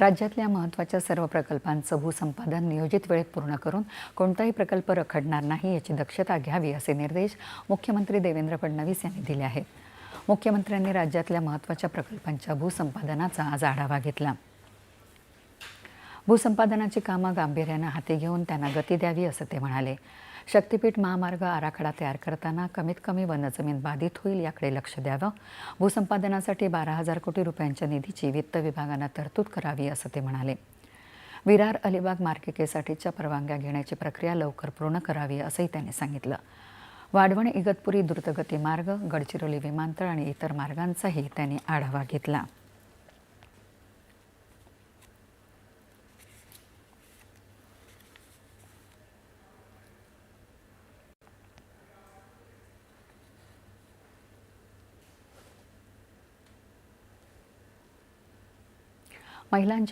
राज्यातल्या महत्त्वाच्या सर्व प्रकल्पांचं भूसंपादन नियोजित वेळेत पूर्ण करून कोणताही प्रकल्प रखडणार नाही याची दक्षता घ्यावी असे निर्देश मुख्यमंत्री देवेंद्र फडणवीस यांनी दिले आहेत. मुख्यमंत्र्यांनी राज्यातल्या महत्त्वाच्या प्रकल्पांच्या भूसंपादनाचा आज आढावा घेतला. भूसंपादनाची कामं गांभीर्यानं हाती घेऊन त्यांना गती द्यावी असं ते म्हणाले. शक्तीपीठ महामार्ग आराखडा तयार करताना कमीत कमी वनजमीन बाधित होईल याकडे लक्ष द्यावं. भूसंपादनासाठी बारा हजार कोटी रुपयांच्या निधीची वित्त विभागानं तरतूद करावी असं ते म्हणाले. विरार अलिबाग मार्गिकेसाठीच्या परवानग्या घेण्याची प्रक्रिया लवकर पूर्ण करावी असंही त्यांनी सांगितलं. वाढवण इगतपुरी द्रुतगती मार्ग गडचिरोली विमानतळ आणि इतर मार्गांचाही त्यांनी आढावा घेतला. മൈലാഞ്ചി